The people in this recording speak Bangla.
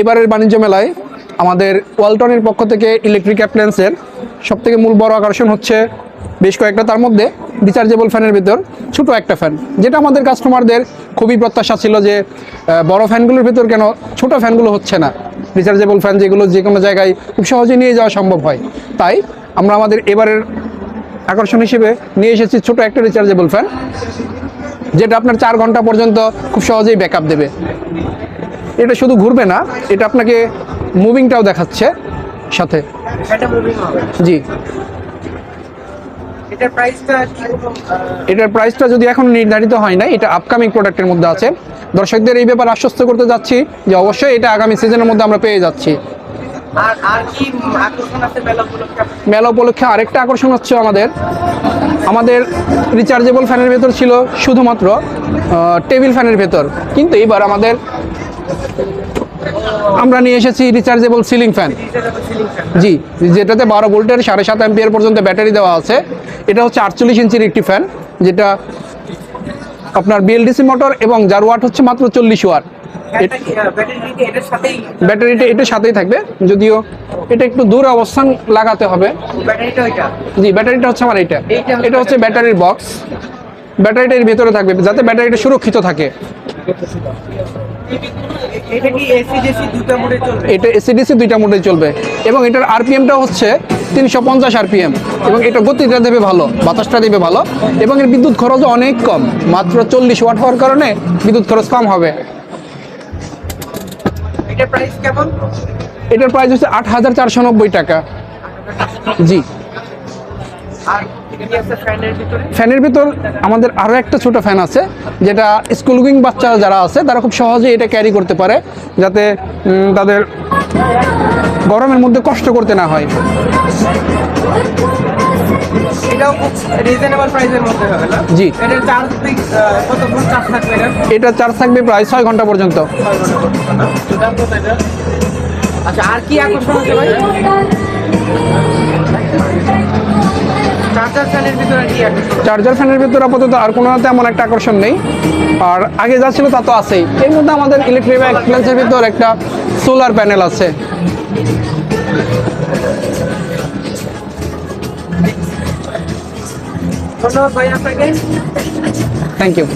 এবারের বাণিজ্য মেলায় আমাদের ওয়ালটনের পক্ষ থেকে ইলেকট্রিক অ্যাপ্লায়েন্সের সব থেকে মূল বড় আকর্ষণ হচ্ছে বেশ কয়েকটা তার মধ্যে রিচার্জেবল ফ্যানের ভিতর ছোট একটা ফ্যান যেটা আমাদের কাস্টমারদের খুবই প্রত্যাশা ছিল যে বড় ফ্যানগুলোর ভিতর কেন ছোট ফ্যানগুলো হচ্ছে না। রিচার্জেবল ফ্যান যেগুলো যে কোনো জায়গায় খুব সহজে নিয়ে যাওয়া সম্ভব হয়। তাই আমরা আমাদের এবারের আকর্ষণ হিসেবে নিয়ে এসেছি ছোট একটা রিচার্জেবল ফ্যান যেটা আপনার চার ঘণ্টা পর্যন্ত খুব সহজেই ব্যাকআপ দেবে। এটা শুধু ঘুরবে না এটা আপনাকে মুভিংটাও দেখাচ্ছে সাথে। জি। এটার প্রাইসটা যদি এখন নির্ধারিত হয় না এটা আপকামিং প্রোডাক্টের মধ্যে আছে। দর্শকদের এই ব্যাপারে আশ্বস্ত করতে যাচ্ছি যে অবশ্যই এটা আগামী সিজনের মধ্যে আমরা পেয়ে যাচ্ছি। মেলা উপলক্ষে? আরেকটা আকর্ষণ হচ্ছে আমাদের। আমাদের রিচার্জেবল ফ্যানের ভেতর ছিল শুধুমাত্র টেবিল ফ্যানের ভেতর। কিন্তু এবার আমাদের আমরা নিয়ে এসেছি রিচার্জেবল সিলিং ফ্যান। জি যেটাতে বারো ভোল্টের সাড়ে সাত অ্যাম্পিয়ার পর্যন্ত ব্যাটারি দেওয়া আছে। এটা হচ্ছে আটচল্লিশ ইঞ্চির একটি ফ্যান যেটা আপনার বিএলডিসি মোটর এবং যার ওয়াট হচ্ছে মাত্র চল্লিশ ওয়াট ব্যাটারিটা এটার সাথেই থাকবে। যদিও এটা একটু দূরে অবস্থান লাগাতে হবে। জি ব্যাটারিটা হচ্ছে আমার এটা এটা হচ্ছে ব্যাটারির বক্স ব্যাটারিটা এর ভেতরে থাকবে যাতে ব্যাটারিটা সুরক্ষিত থাকে। এটা কি এসি জেসি মোডে চলবে? এটা এসিডিসি দুইটা মোডে চলবে। এবং এটার আরপিএমটা হচ্ছে তিনশো পঞ্চাশ আরপিএম এবং এটা গতিটা দেবে ভালো বাতাসটা দেবে ভালো। এবং এর বিদ্যুৎ খরচও অনেক কম মাত্র চল্লিশ ওয়াট হওয়ার কারণে বিদ্যুৎ খরচ কম হবে। এটার প্রাইস কেমন? এটার প্রাইস হচ্ছে আট হাজার চারশো নব্বই টাকা। জি। ফ্যানের ভিতর। আমাদের আরও একটা ছোট ফ্যান আছে যেটা স্কুল উইং বাচ্চা যারা আছে তারা খুব সহজেই এটা ক্যারি করতে পারে যাতে তাদের গরমের মধ্যে কষ্ট করতে না হয়। জি। এটা এটা? চার্জ থাকবে প্রায় ছয় ঘণ্টা পর্যন্ত। আচ্ছা আর কি আকর্ষণ আছে ভাই? চার্জার ফ্যানের ভিতরে আপাতত আর কোনো তেমন একটা আকর্ষণ নেই। আর আগে যা ছিল তা তো আছেই। এর মধ্যে আমাদের ইলেকট্রিক অ্যাপ্লায়েন্সের ভিতর একটা সোলার প্যানেল আছে। ধন্যবাদ ভাই আপনাকে। Thank you